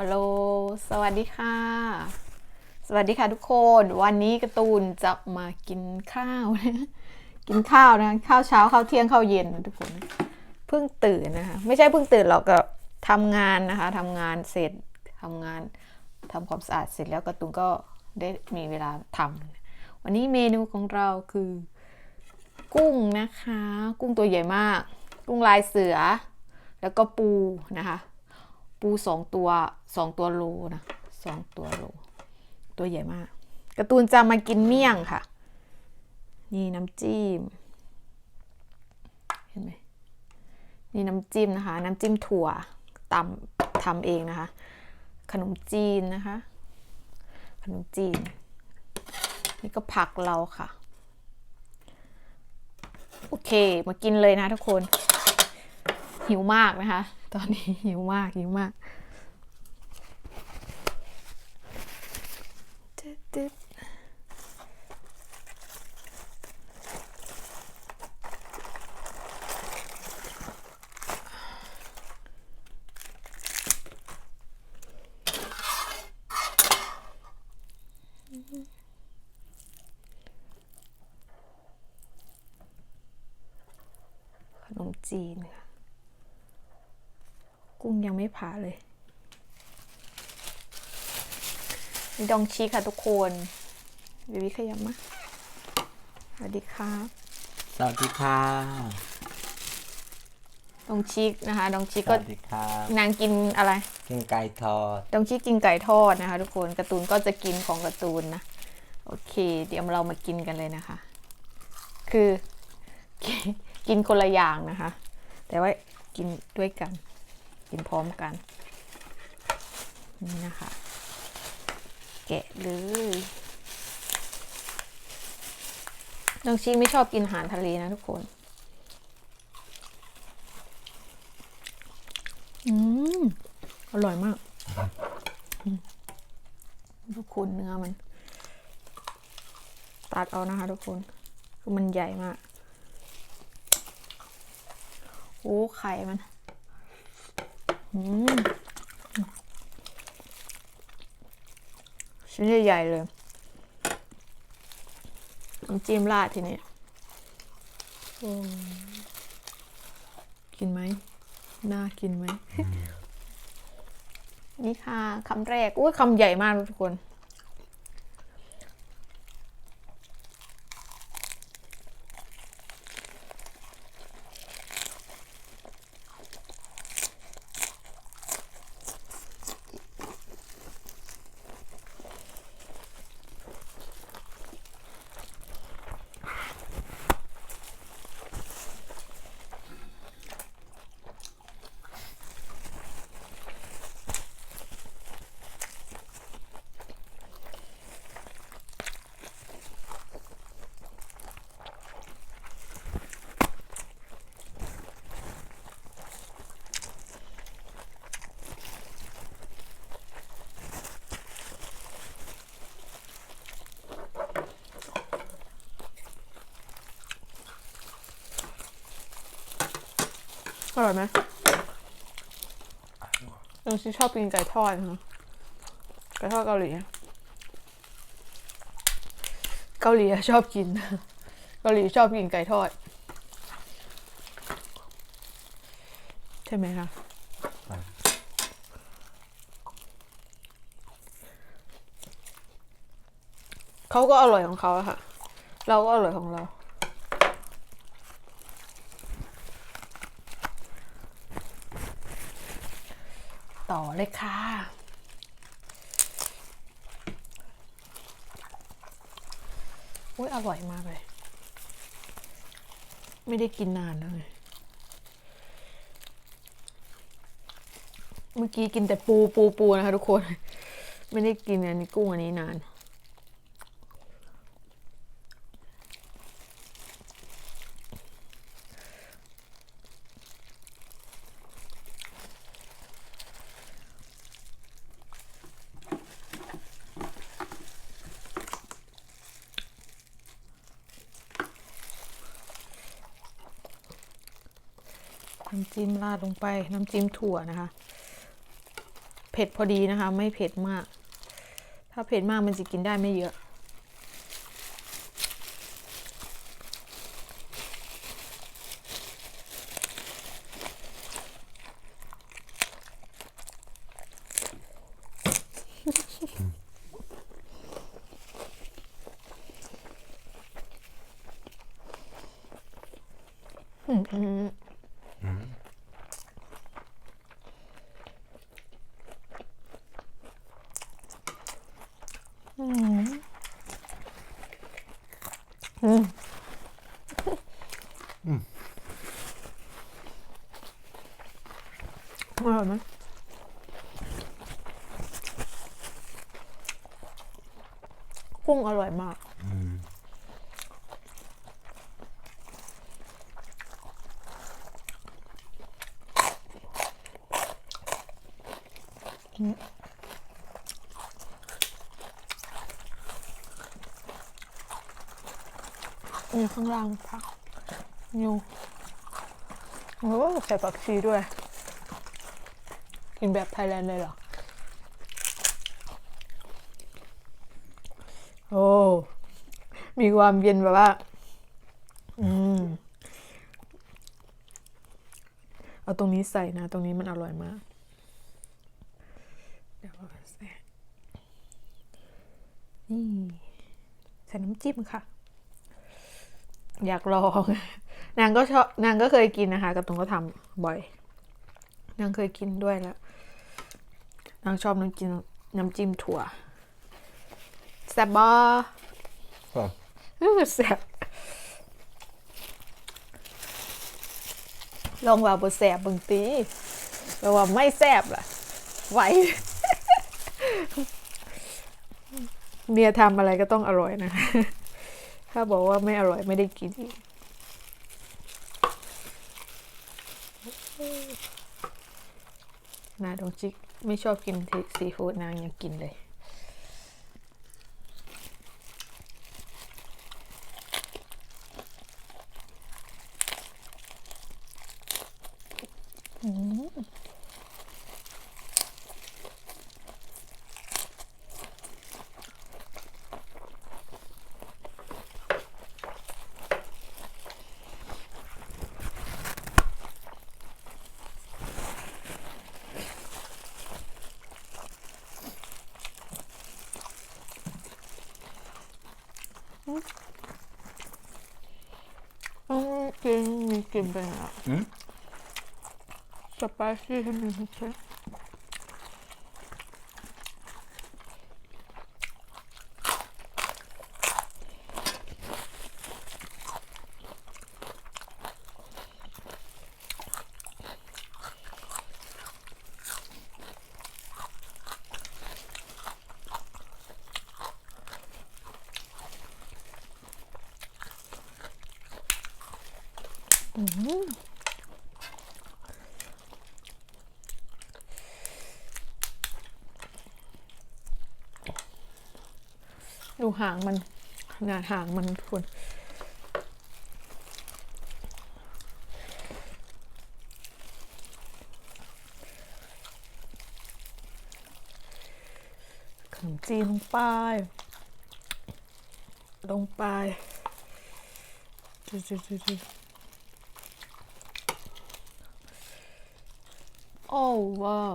ฮัลโหล สวัสดีค่ะ สวัสดีค่ะทุกคน วันนี้กร์ตูนจะมากินข้าวนะ กินข้าวนะ ข้าวเช้า ข้าวเที่ยง ข้าวเย็นนะทุกคน เพิ่งตื่นนะคะ ไม่ใช่เพิ่งตื่นหรอกก็ทำงานนะคะทำงานเสร็จทำงานทำความสะอาดเสร็จแล้วกร์ตูนก็ได้มีเวลาทำวันนี้เมนูของเราคือ กุ้งนะคะ กุ้งตัวใหญ่มาก กุ้งลายเสือ แล้วก็ปูนะคะปูสองตัวสองตัวโลนะสองตัวโล ตัวใหญ่มากการ์ตูนจะมากินเมี่ยงค่ะ นี่น้ำจิ้ม เห็นไหมนี่น้ำจิ้มนะคะ น้ำจิ้มถั่วตำทำเองนะคะ ขนมจีนนะคะ ขนมจีน นี่ก็ผักเราค่ะ โอเค มากินเลยนะทุกคน หิวมากนะคะ ตอนนี้หิวมากหิวมาก ตึ๊ดตึ๊ดขนมจีนค่ะ กุ้งยังไม่ผ่าเลยนี่ ดองชีค่ะทุกคนเบบี้ขยับมาสวัสดีครับสวัสดีค่ะดองชีกนะคะดองชีกสก็วัสดีครับนางกินอะไร กินไก่ทอด ดองชีกกินไก่ทอดนะคะทุกคนการ์ตูนก็จะกินของการ์ตูนนะ โอเค เดี๋ยวเรามากินกันเลยนะคะ คือ กินคนละอย่างนะคะ แต่ว่ากินด้วยกัน กินพร้อมกัน นี่นะคะ แกะเลยน้องชีไม่ชอบกินอาหารทะเลนะทุกคน อืม อร่อยมากอืมทุกคนเนื้อมัน ตัดเอานะคะทุกคน คือมันใหญ่มาก โอ้ ไข่มัน อืม ชิ้นใหญ่ๆเลยน้ำจิ้มราดทีนี้โอ้กินไหม น่ากินไหม นี่ค่ะคำแรกอุ้ยคำใหญ่มากทุกคน อร่อยไหมเราชิชอบกินไก่ทอดนะคะไก่ทอดเกาหลีเกาหลีชอบกิน เกาหลีชอบกินไก่ทอด ใช่ไหมคะเขาก็อร่อยของเขาอะค่ะ เราก็อร่อยของเรา ต่อเลยค่ะ อุ้ยอร่อยมากเลย ไม่ได้กินนานแล้วไงเมื่อกี้กินแต่ปูปูปูนะคะทุกคน ไม่ได้กินอันนี้กุ้งอันนี้นาน น้ำจิ้มราดลงไปน้ำจิ้มถั่วนะคะเเผ็ดพอดีนะคะ ไม่เผ็ดมาก ถ้าเผ็ดมากมันจะกินได้ไม่เยอะ อร่อยไหมกุ้งอร่อยมาก อยู่ข้างล่างผักอยู่โอ้ใส่ผักชีด้วย กินแบบไทยแลนด์เลยเหรอ โอ้ มีความเย็นแบบว่า อืม เอาตรงนี้ใส่นะ ตรงนี้มันอร่อยมากเดี๋ยวใส่นี่ใส่น้ำจิ้มค่ะ อยากลองนางก็ชอบนางก็เคยกินนะคะกระตุงก็ทำบ่อย นางเคยกินด้วยแล้วนางชอบน้ำจิ้มน้ำจิ้มถั่วแซ่บบอครับอื้อแซ่บลองว่าบ่แซ่บเบิ่งตีแต่ว่าไม่แซ่บล่ะไหวเมียทำอะไรก็ต้องอร่อยนะ ถ้าบอกว่าไม่อร่อยไม่ได้กินอีกนาดงจิกไม่ชอบกินซีฟู้ดนางยังกินเลย ต้องกินมี กลินไปอะอืม สไปซี่ให้มันใช่ ดูหางมันขนาดหางมันคุณขนมจีนลงไป ลงไปจุดๆๆโอ้ว้าว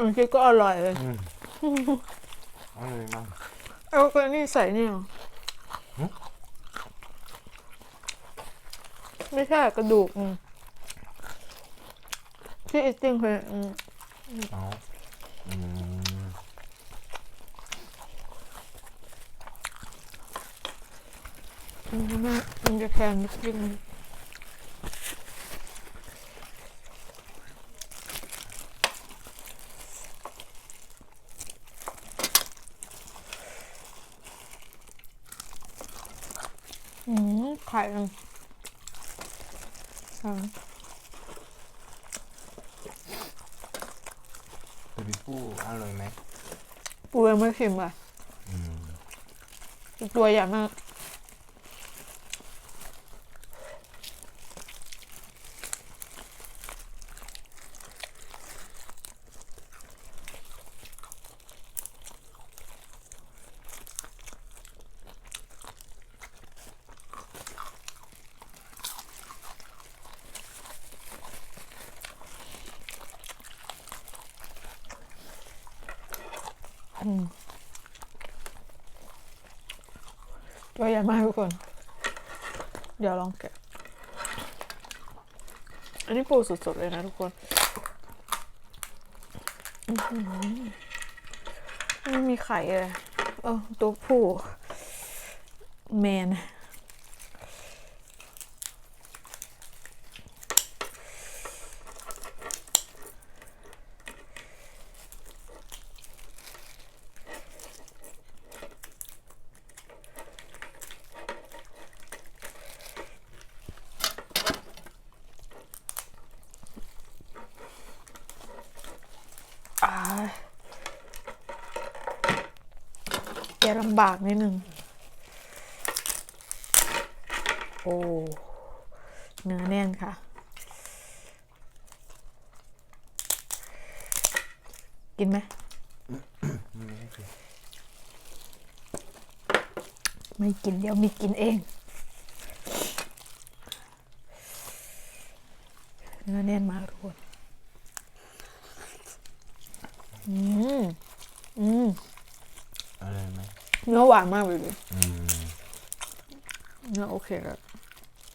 อันนี้ก็อร่อยเลยอร่อยมากเอาก็นี่ใส่เนี่ยเหรอไม่ใช่กระดูกอืมที่อีติ้งเคยอืมเอาอืมมันจะน่ามันจะแพงนิดนึง อืมไข่มันอ่าตัวพี่ปูอร่อยไหมปูยังไม่ชิมอะอืมอีกตัวใหญ่มาก ตัวใหญ่มากทุกคน เดี๋ยวลองแกะ อันนี้ปูสดๆเลยนะทุกคนไม่มีไข่เลยเออตัวผู้แมน ลำบากนิดนึง โอ้เนื้อแน่นค่ะ กินไหม ไม่กินเดี๋ยวมีกินเอง เนื้อแน่นมากทุกคน อืม อืม อร่อยไหม เนื้อหวานมากเลยดิอืมเนื้อโอเคแล้ว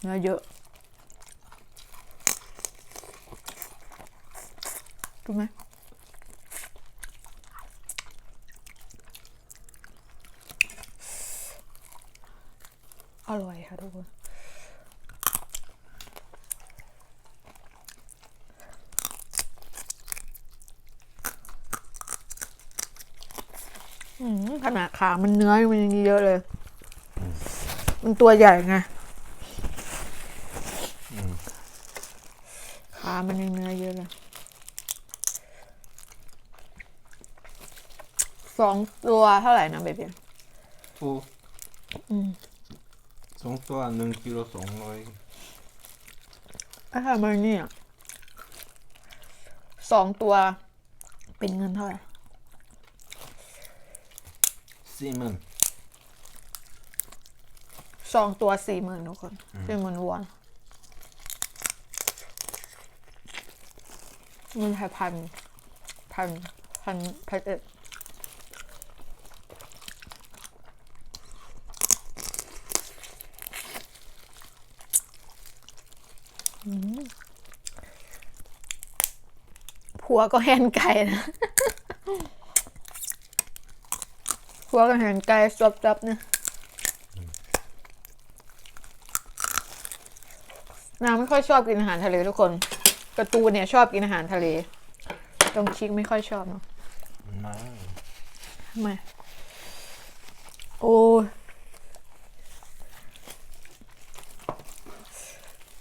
เนื้อเยอะดูไหมอร่อยค่ะทุกคน อืม ขนาดขา มันเนื้อมันยังเยอะเลย มันตัวใหญ่ไงอืมขา มันยังเนื้อเยอะเลยสองตัวเท่าไหร่นะเบบี้ปูอืมสองตัวหนึ่งกิโลสองร้อยถ้าทำไมเนี่ยสองตัวเป็นเงินเท่าไหร่ สี่หมื่นสองตัวสี่หมื่นทุกคนสี่หมื่นวอนเงินไทยพันพันพันพันเอ็ดอืมผัวก็แฮนไก่นะผั วก็แฮนไก่ซับๆเนี่ยนางไม่ค่อยชอบกินอาหารทะเลทุกคนการ์ตูนเนี่ยชอบกินอาหารทะเลตรงชิกไม่ค่อยชอบเนาะไม่ทำไมโอ้ย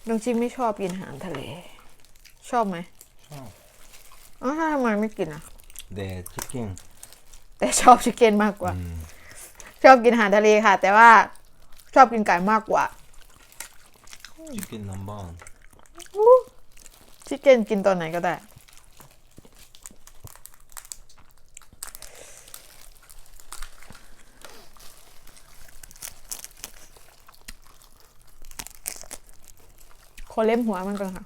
ตรงชิกไม่ชอบกินอาหารทะเล ชอบไหมชอบอ๋อถ้าทำไมไม่กินอะเดชิคเก้น แต่ชอบชิคเก้นมากกว่าอืมชอบกินอาหารทะเลค่ะ แต่ว่าชอบกินไก่มากกว่าชิคเก้นนัมเบอร์ชิคเก้นกินตอนไหนก็ได้ ขอเล็มหัวมันก่อนค่ะ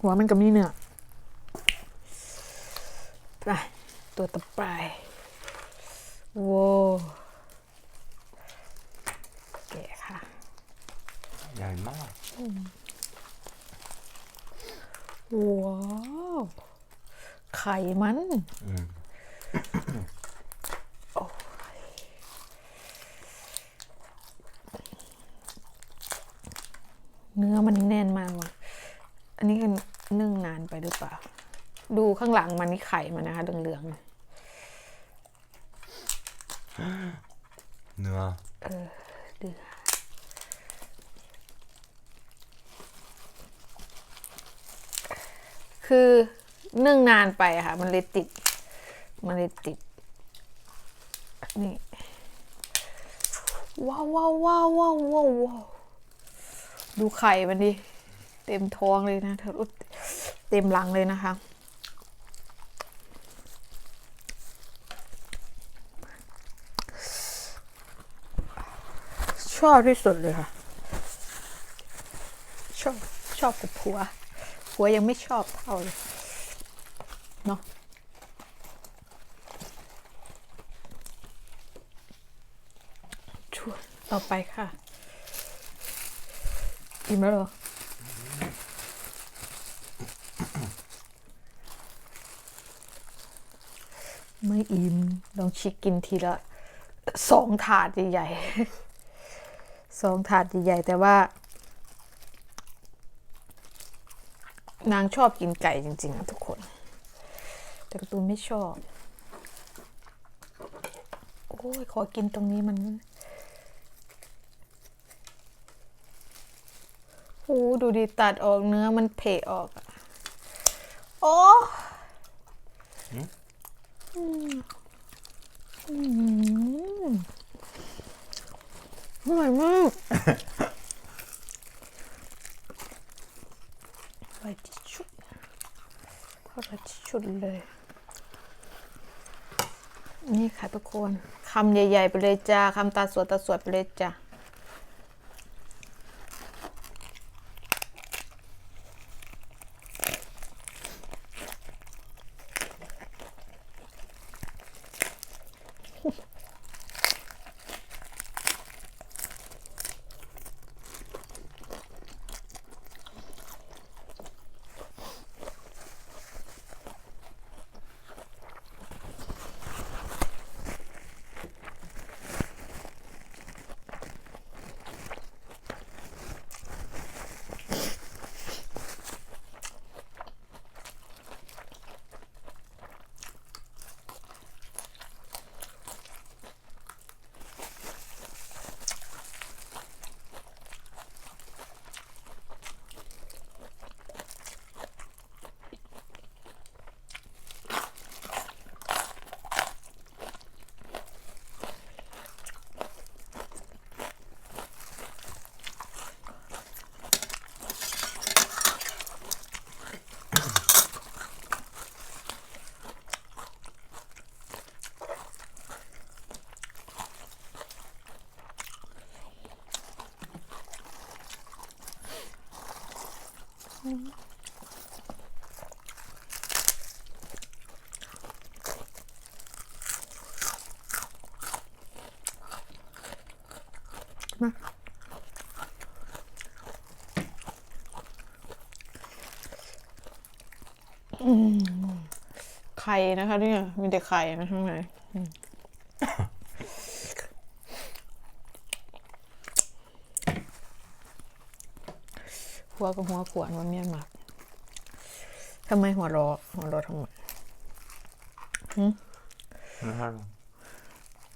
หัวมันก็มีเนื้อไปตัวต่อไป โว้แกะค่ะ ใหญ่มากว้าวไข่มัน 음. เนื้อมันแน่นมากว่ะ อันนี้ก็นึ่งนานไปหรือเปล่า ดูข้างหลังมันนี่ไข่มันนะคะเหลือง 누 아. ๆดือคือนึ่งนานไปค่ะ มันเลยติด มันเลยติด นี่ว้าวว้าวว้าวว้าวว้าววาวดูไข่มันดิ เต็มท้องเลยนะเธอเต็มหลังเลยนะคะ ชอบที่สุดเลยค่ะ ชอบชอบกับผัว ผัวยังไม่ชอบเท่าเลยเนาะช่วยต่อไปค่ะอิ่มแล้วหรอไม่อิ่มลองชิกกินทีละสองถาดใหญ่ๆ สองถาดใหญ่ๆแต่ว่า นางชอบกินไก่จริงๆนะทุกคน แต่การะตูนไม่ชอบ โอ้ยขอกินตรงนี้มันโอ้ดูดิตัดออกเนื้อมันเพะออกอะโอ้อืมอ อร่อยมากอร่อยที่สุดอร่อยที่สุดเลย นี่ค่ะทุกคนคำใหญ่ ๆ ไปเลยจ้าคำตาสวยตาสวยไปเลยจ้า มาไข่นะคะเนี่ยมีแต่ไข่นะข้างในหัวกับหัวขวนว่าเมียนมากทำไมหัวรอหัวรอทำไม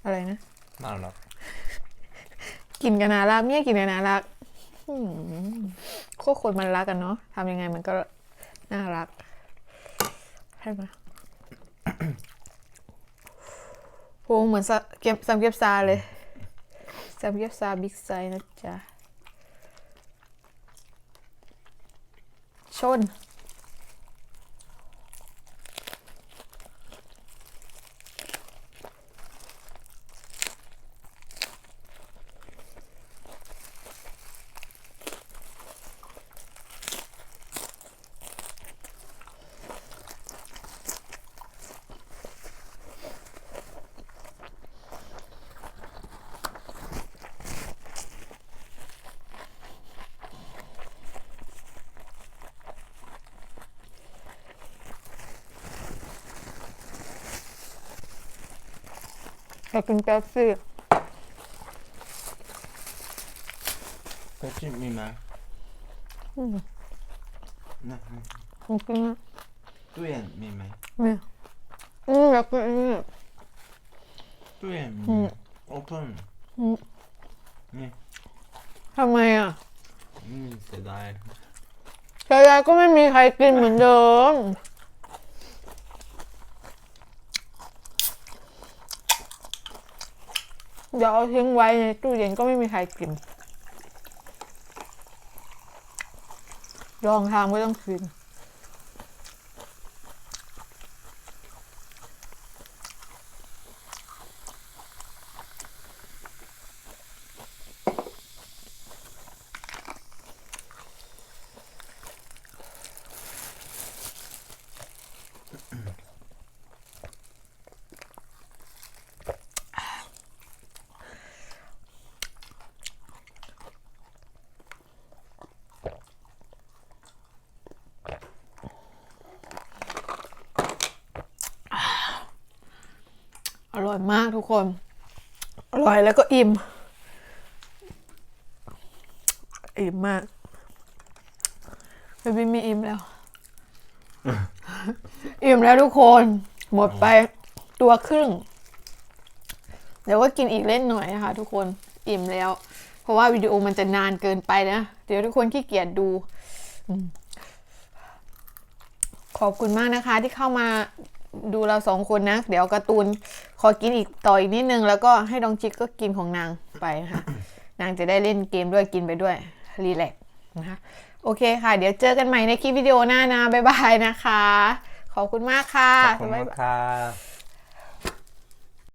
อะไรนะน่ารัก กินกันนารักเนี่ยกินกันนารักโคตรคนมันรักกันเนาะทำยังไงมันก็น่ารักใช่ไหมโหเหมือนสะเก็บซัมเก็บซาเลยซัมเก็บซาบิ๊กไซส์นะจ๊ะชน อยากกินเป๊ปซี่เป๊ปซี่มีไหมอืมนะอยากกินตู้เย็นมีไหมมีอืมอยากกินอันนี้ตู้เย็นมีโอเพนอืมนี่ทำไมอะอืมเสียดายเสียดายก็ไม่มีใครกินเหมือนเดิม เดี๋ยวเอาทิ้งไว้ในตู้เย็นก็ไม่มีใครกิน ลองทำก็ต้องกิน มากทุกคน อร่อยแล้วก็อิ่ม อิ่มมากเบบี้มีอิ่มแล้ว อิ่มแล้วทุกคน หมดไปตัวครึ่ง เดี๋ยวก็กินอีกเล่นหน่อยนะคะ ทุกคน อิ่มแล้ว เพราะว่าวิดีโอมันจะนานเกินไปนะ เดี๋ยวทุกคนขี้เกียจดูขอบคุณมากนะคะที่เข้ามา ดูเราสองคนนะ เดี๋ยวการ์ตูนขอกินอีกต่ออีกนิดนึง แล้วก็ให้ดองจิกก็กินของนางไปนะคะนางจะได้เล่นเกมด้วยกินไปด้วยรีแลกซ์นะคะโอเคค่ะ เดี๋ยวเจอกันใหม่ในคลิปวิดีโอหน้านะบ๊ายบายนะคะ ขอบคุณมากค่ะขอบคุณมากค่ะ